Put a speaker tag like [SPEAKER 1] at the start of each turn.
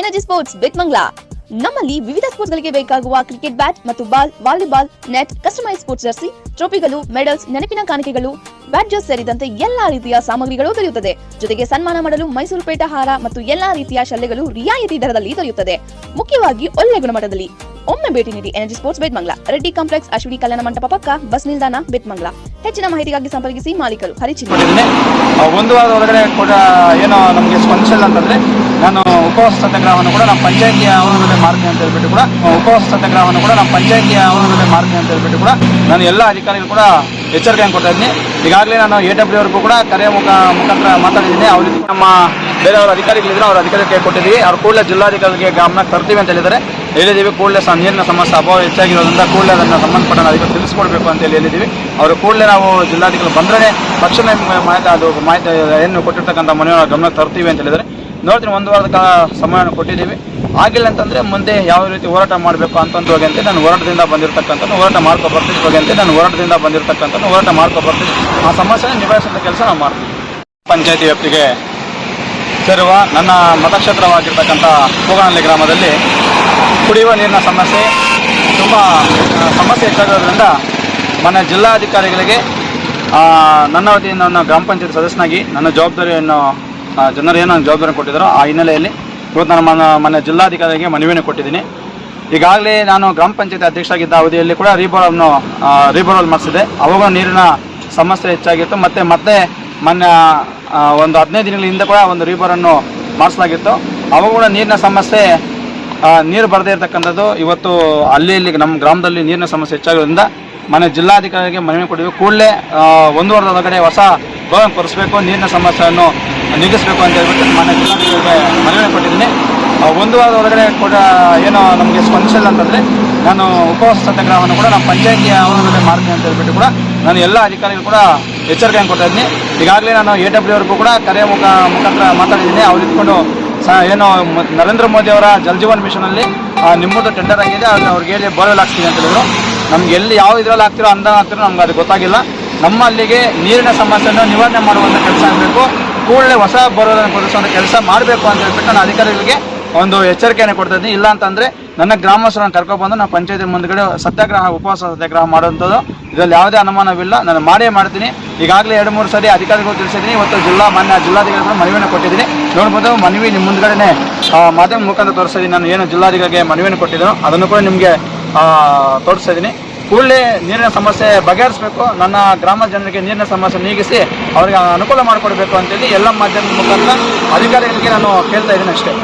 [SPEAKER 1] Energy sports ಬೆಟ್ಮಂಗ್ಲಾ ನಮ್ಮಲ್ಲಿ ವಿವಿಧ sports ಗಳಿಗೆ ಬೇಕಾಗುವ ಕ್ರಿಕೆಟ್ ಬ್ಯಾಟ್ ಮತ್ತು ball, volleyball, net customise sports jersey ಟ್ರೋಫಿಗಳು medals ನೆನಪಿನ ಕಾಣಿಕೆಗಳು ಬ್ಯಾಡ್ಜಸ್ ಸೇರಿದಂತೆ ಎಲ್ಲಾ ರೀತಿಯ ಸಾಮಗ್ರಿಗಳು ದೊರೆಯುತ್ತದೆ. ಜೊತೆಗೆ ಸನ್ಮಾನ ಮಾಡಲು ಮೈಸೂರು ಪೇಟ ಹಾರ ಮತ್ತು ಎಲ್ಲಾ ರೀತಿಯ ಶಲ್ಯಗಳು ರಿಯಾಯಿತಿ ದರದಲ್ಲಿ ದೊರೆಯುತ್ತದೆ. ಮುಖ್ಯವಾಗಿ ಒಳ್ಳೆ ಗುಣಮಟ್ಟದಲ್ಲಿ. ಒಮ್ಮೆ ಭೇಟಿ ನೀಡಿ energy sports Betmangala Reddy complex, Ashwini Kalyana Mantapa ಪಕ್ಕ, ಬಸ್ ನಿಲ್ದಾಣ ಬೆಟ್ಮಂಗ್ಲಾ ಹೆಚ್ಚಿನ ಮಾಹಿತಿಗಾಗಿ ಸಂಪರ್ಕಿಸಿ ಮಾಲೀಕರು
[SPEAKER 2] ಕೊಟ್ಟಿದ್ದೀನಿ. ಒಂದು ವಾರದ ಒಳಗಡೆ ಕೂಡ ಏನೋ ನಮಗೆ ಸ್ಪಂದಿಸಿಲ್ಲ ಅಂತಂದ್ರೆ ನಾನು ಉಪವಾಸ ಸತ್ಯಾಗ್ರಹವನ್ನು ಕೂಡ ನಮ್ಮ ಪಂಚಾಯತಿಯ ಆವರಣದಲ್ಲಿ ಮಾಡ್ತೀನಿ ಅಂತ ಹೇಳ್ಬಿಟ್ಟು ಕೂಡ ಉಪವಾಸ ಸತ್ಯಾಗ್ರಹವನ್ನು ಕೂಡ ನಮ್ಮ ಪಂಚಾಯತಿಯ ಆವರಣದಲ್ಲಿ ಮಾಡ್ತೀನಿ ಅಂತ ಹೇಳ್ಬಿಟ್ಟು ಕೂಡ ನಾನು ಎಲ್ಲ ಅಧಿಕಾರಿಗಳು ಕೂಡ ಎಚ್ಚರಿಕೆಯನ್ನು ಕೊಡ್ತಾ ಇದ್ದೀನಿ. ಈಗಾಗಲೇ ನಾನು ಎ ಡಬ್ಲ್ಯೂ ಅವ್ರಿಗೂ ಕೂಡ ಕರೆ ಮುಖ ಮುಖಾಂತರ ಮಾತಾಡಿದ್ದೀನಿ. ಅವ್ರ ಜೊತೆ ನಮ್ಮ ಬೇರೆಯವ್ರ ಅಧಿಕಾರಿಗಳಿದ್ರು, ಅವ್ರ ಅಧಿಕಾರಿಗೆ ಕೊಟ್ಟಿದ್ದೀವಿ. ಅವ್ರು ಕೂಡಲೇ ಜಿಲ್ಲಾಧಿಕಾರಿಗೆ ಗಮನ ತರ್ತೀವಿ ಅಂತ ಹೇಳಿದರೆ ಹೇಳಿದ್ದೀವಿ, ಕೂಡಲೇ ಸಹ ನೀರಿನ ಸಮಸ್ಯೆ ಅಭಾವ ಹೆಚ್ಚಾಗಿರೋದ್ರಿಂದ ಕೂಡಲೇ ಅದನ್ನು ಸಂಬಂಧಪಟ್ಟ ಅಧಿಕಾರಿ ತಿಳಿಸ್ಕೊಡ್ಬೇಕು ಅಂತೇಳಿ ಹೇಳಿದ್ದೀವಿ. ಅವರು ಕೂಡಲೇ ನಾವು ಜಿಲ್ಲಾಧಿಕಾರಿ ಬಂದ್ರೆ ತಕ್ಷಣ ಮಾಹಿತಿ ಅದು ಮಾಹಿತಿ ಏನು ಕೊಟ್ಟಿರ್ತಕ್ಕಂಥ ಮನೆಯ ಗಮನ ತರ್ತೀವಿ ಅಂತ ಹೇಳಿದರೆ ನೋಡ್ತೀನಿ, ಒಂದು ವಾರದ ಕಾಲ ಸಮಯವನ್ನು ಕೊಟ್ಟಿದ್ದೀವಿ. ಆಗಿಲ್ಲ ಅಂತಂದರೆ ಮುಂದೆ ಯಾವ ರೀತಿ ಹೋರಾಟ ಮಾಡಬೇಕು ಅಂತಂದು ಹೋಗಿ ಅಂತ ನಾನು ಹೋರಾಟದಿಂದ ಬಂದಿರತಕ್ಕಂಥ ಹೋರಾಟ ಮಾಡ್ಕೊ ಬರ್ತೀನಿ ಹೋಗಿ ಅಂತ ನಾನು ಹೋರಾಟದಿಂದ ಬಂದಿರತಕ್ಕಂಥ ಹೋರಾಟ ಮಾಡ್ಕೋ ಬರ್ತೀನಿ ಆ ಸಮಸ್ಯೆನ ನಿಭಾಯಿಸುವಂಥ ಕೆಲಸ ನಾವು ಮಾಡ್ತೀವಿ. ಪಂಚಾಯತಿ ವ್ಯಾಪ್ತಿಗೆ ಸೇರುವ ನನ್ನ ಮತಕ್ಷೇತ್ರವಾಗಿರ್ತಕ್ಕಂಥ ಕೂಗನಹಳ್ಳಿ ಗ್ರಾಮದಲ್ಲಿ ಕುಡಿಯುವ ನೀರಿನ ಸಮಸ್ಯೆ ತುಂಬ ಸಮಸ್ಯೆ ಹೆಚ್ಚಾಗಿರೋದ್ರಿಂದ ಮನೆ ಜಿಲ್ಲಾಧಿಕಾರಿಗಳಿಗೆ ನನ್ನ ವತಿಯಿಂದ ನನ್ನ ಗ್ರಾಮ ಪಂಚಾಯತ್ ಸದಸ್ಯನಾಗಿ ನನ್ನ ಜವಾಬ್ದಾರಿಯನ್ನು ಜನರು ಏನು ಜವಾಬ್ದಾರಿ ಕೊಟ್ಟಿದ್ದಾರೋ ಆ ಹಿನ್ನೆಲೆಯಲ್ಲಿ ಇವತ್ತು ನಾನು ಮನ ಮನೆ ಜಿಲ್ಲಾಧಿಕಾರಿಗೆ ಮನವಿಯನ್ನು ಕೊಟ್ಟಿದ್ದೀನಿ. ಈಗಾಗಲೇ ನಾನು ಗ್ರಾಮ ಪಂಚಾಯತ್ ಅಧ್ಯಕ್ಷರಾಗಿದ್ದ ಅವಧಿಯಲ್ಲಿ ಕೂಡ ರೀಬೋರನ್ನು ರೀಬೋರಲ್ ಮಾಡಿಸಿದೆ. ಅವಾಗ ನೀರಿನ ಸಮಸ್ಯೆ ಹೆಚ್ಚಾಗಿತ್ತು. ಮತ್ತು ಮತ್ತೆ ಮೊನ್ನೆ ಒಂದು ಹದಿನೈದು ದಿನಗಳ ಹಿಂದೆ ಕೂಡ ಒಂದು ರೀಬೋರನ್ನು ಮಾಡಿಸಲಾಗಿತ್ತು. ಅವಾಗ ಕೂಡ ನೀರಿನ ಸಮಸ್ಯೆ ನೀರು ಬರದೇ ಇರತಕ್ಕಂಥದ್ದು ಇವತ್ತು ಅಲ್ಲಿ ಇಲ್ಲಿ ನಮ್ಮ ಗ್ರಾಮದಲ್ಲಿ ನೀರಿನ ಸಮಸ್ಯೆ ಹೆಚ್ಚಾಗೋದ್ರಿಂದ ಮನೆ ಜಿಲ್ಲಾಧಿಕಾರಿಗೆ ಮನವಿ ಕೊಡಿ ಕೂಡಲೇ ಒಂದು ವಾರದೊಳಗಡೆ ಹೊಸ ಭವನ ಕೊರೆಸಬೇಕು ನೀರಿನ ಸಮಸ್ಯೆಯನ್ನು ನೀಗಿಸಬೇಕು ಅಂತ ಹೇಳ್ಬಿಟ್ಟು ಮನೆ ಆ, ಒಂದು ವಾರದ ಒಳಗಡೆ ಕೂಡ ಏನೋ ನಮಗೆ ಸ್ಪಂದಿಸಿಲ್ಲ ಅಂತಂದರೆ ನಾನು ಉಪವಾಸ ಸತ್ಯಾಗ್ರಹವನ್ನು ಕೂಡ ನಮ್ಮ ಪಂಚಾಯಿತಿಯ ಆವರಣದಲ್ಲಿ ಮಾಡ್ತೀನಿ ಅಂತ ಹೇಳ್ಬಿಟ್ಟು ಕೂಡ ನಾನು ಎಲ್ಲ ಅಧಿಕಾರಿಗಳು ಕೂಡ ಎಚ್ಚರಿಕೆಯನ್ನು ಕೊಡ್ತಾ ಇದ್ದೀನಿ. ಈಗಾಗಲೇ ನಾನು ಎ ಡಬ್ಲ್ಯೂ ಅವ್ರಿಗೂ ಕೂಡ ಕರೆ ಮುಖ ಮುಖಾಂತರ ಮಾತಾಡಿದ್ದೀನಿ. ಅವ್ರು ಇಟ್ಕೊಂಡು ಸ ಏನು ನರೇಂದ್ರ ಮೋದಿ ಅವರ ಜಲ್ ಜೀವನ್ ಮಿಷನಲ್ಲಿ ನಿಮ್ಮದು ಟೆಂಡರ್ ಆಗಿದೆ. ಅದನ್ನು ಅವ್ರಿಗೆ ಹೇಳಿ ಬೋರ್ವೆಲ್ ಹಾಕ್ತೀನಿ ಅಂತ ಹೇಳಿದ್ರು. ನಮ್ಗೆ ಎಲ್ಲಿ ಯಾವ ಇದ್ರಲ್ಲಿ ಹಾಕ್ತಿರೋ ಅಂದ ಹಾಕ್ತಿರೋ ನಮ್ಗೆ ಅದು ಗೊತ್ತಾಗಿಲ್ಲ. ನಮ್ಮ ಅಲ್ಲಿಗೆ ನೀರಿನ ಸಮಸ್ಯೆಯನ್ನು ನಿವಾರಣೆ ಮಾಡುವಂಥ ಕೆಲಸ ಆಗಬೇಕು. ಕೂಡಲೇ ಹೊಸ ಬೋರ್ವೆಲ್ ಕೊಡಿಸುವಂಥ ಕೆಲಸ ಮಾಡಬೇಕು ಅಂತ ಹೇಳ್ಬಿಟ್ಟು ನಾನು ಅಧಿಕಾರಿಗಳಿಗೆ ಒಂದು ಎಚ್ಚರಿಕೆಯನ್ನು ಕೊಡ್ತಾ ಇದ್ದೀನಿ. ಇಲ್ಲ ಅಂತಂದರೆ ನನ್ನ ಗ್ರಾಮಸ್ಥರನ್ನು ಕರ್ಕೊಬಂದು ನಾನು ಪಂಚಾಯತಿ ಮುಂದ್ಗಡೆ ಸತ್ಯಾಗ್ರಹ ಉಪವಾಸ ಸತ್ಯಾಗ್ರಹ ಮಾಡುವಂಥದ್ದು. ಇದರಲ್ಲಿ ಯಾವುದೇ ಅನುಮಾನವಿಲ್ಲ. ನಾನು ಮಾಡೇ ಮಾಡ್ತೀನಿ. ಈಗಾಗಲೇ ಎರಡು ಮೂರು ಸರಿ ಅಧಿಕಾರಿಗಳು ತಿಳಿಸಿದ್ದೀನಿ. ಇವತ್ತು ಜಿಲ್ಲಾ ಮಾನ್ಯ ಜಿಲ್ಲಾಧಿಕಾರಿಗಳು ಮನವಿಯನ್ನು ಕೊಟ್ಟಿದ್ದೀನಿ. ನೋಡ್ಬೋದು ಮನವಿ ನಿಮ್ಮ ಮುಂದ್ಗಡೆನೆ ಆ, ಮಾಧ್ಯಮ ಮುಖಾಂತರ ತೋರಿಸಿದ್ದೀನಿ ನಾನು ಏನು ಜಿಲ್ಲಾಧಿಕಾರಿಗೆ ಮನವಿಯನ್ನು ಕೊಟ್ಟಿದ್ದೆನೋ ಅದನ್ನು ಕೂಡ ನಿಮಗೆ ತೋರಿಸ್ತಾ ಇದ್ದೀನಿ. ಕೂಡಲೇ ನೀರಿನ ಸಮಸ್ಯೆ ಬಗೆಹರಿಸಬೇಕು. ನನ್ನ ಗ್ರಾಮ ಜನರಿಗೆ ನೀರಿನ ಸಮಸ್ಯೆ ನೀಗಿಸಿ ಅವರಿಗೆ ಅನುಕೂಲ ಮಾಡಿಕೊಡ್ಬೇಕು ಅಂತೇಳಿ ಎಲ್ಲ ಮಾಧ್ಯಮದ ಮುಖಾಂತರ ಅಧಿಕಾರಿಗಳಿಗೆ ನಾನು ಕೇಳ್ತಾ ಇದ್ದೀನಿ ಅಷ್ಟೇ.